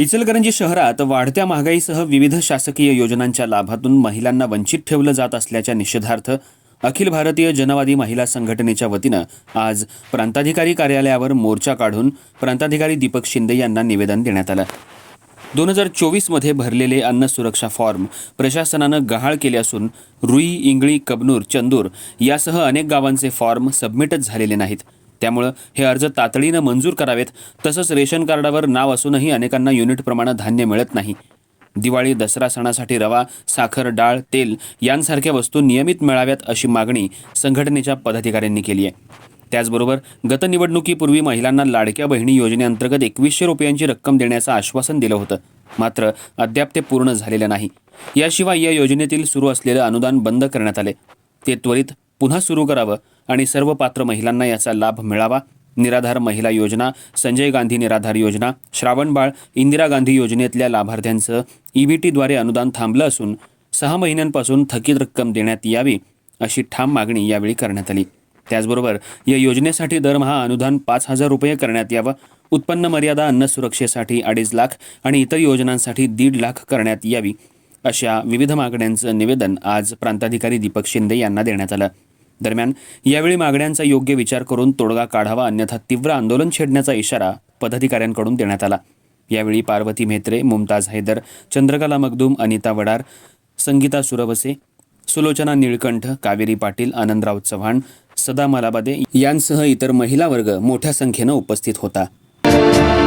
इचलकरंजी शहरात वाढत्या महागाईसह विविध शासकीय योजनांच्या लाभातून महिलांना वंचित ठेवलं जात असल्याच्या निषेधार्थ अखिल भारतीय जनवादी महिला संघटनेच्या वतीनं आज प्रांताधिकारी कार्यालयावर मोर्चा काढून प्रांताधिकारी दीपक शिंदे यांना निवेदन देण्यात आलं. दोन हजार चोवीसमध्ये भरलेले अन्न सुरक्षा फॉर्म प्रशासनानं गहाळ केले असून रुई इंगळी कबनूर चंदूर यासह अनेक गावांचे फॉर्म सबमिटच झालेले नाहीत. त्यामुळं हे अर्ज तातडीनं मंजूर करावेत. तसंच रेशन कार्डावर नाव असूनही अनेकांना युनिट प्रमाणात धान्य मिळत नाही. दिवाळी दसरा सणासाठी रवा साखर डाळ तेल यांसारख्या वस्तू नियमित मिळाव्यात अशी मागणी संघटनेच्या पदाधिकाऱ्यांनी केली आहे. त्याचबरोबर गत निवडणुकीपूर्वी महिलांना लाडक्या बहिणी योजनेअंतर्गत एकवीसशे रुपयांची रक्कम देण्याचं आश्वासन दिलं होतं. मात्र अद्याप ते पूर्ण झालेलं नाही. याशिवाय या योजनेतील सुरू असलेलं अनुदान बंद करण्यात आले ते त्वरित पुन्हा सुरू करावं आणि सर्व पात्र महिलांना याचा लाभ मिळावा. निराधार महिला योजना संजय गांधी निराधार योजना श्रावणबाळ इंदिरा गांधी योजनेतल्या लाभार्थ्यांचं ईबीटीद्वारे अनुदान थांबलं असून सहा महिन्यांपासून थकीत रक्कम देण्यात यावी अशी ठाम मागणी यावेळी करण्यात आली. त्याचबरोबर या योजनेसाठी दरमहा अनुदान पाच हजार रुपये करण्यात यावं उत्पन्न मर्यादा अन्न सुरक्षेसाठी अडीच लाख आणि इतर योजनांसाठी दीड लाख करण्यात यावी अशा विविध मागण्यांचं निवेदन आज प्रांताधिकारी दीपक शिंदे यांना देण्यात आलं. दरम्यान यावेळी मागण्यांचा योग्य विचार करून तोडगा काढावा अन्यथा तीव्र आंदोलन छेडण्याचा इशारा पदाधिकाऱ्यांकडून देण्यात आला. यावेळी पार्वती म्हेत्रे मुमताज हैदर चंद्रकला मगदूम अनिता वडार संगीता सुरवसे सुलोचना निळकंठ कावेरी पाटील आनंदराव चव्हाण सदा मलाबादे यांसह इतर महिला वर्ग मोठ्या संख्येनं उपस्थित होता.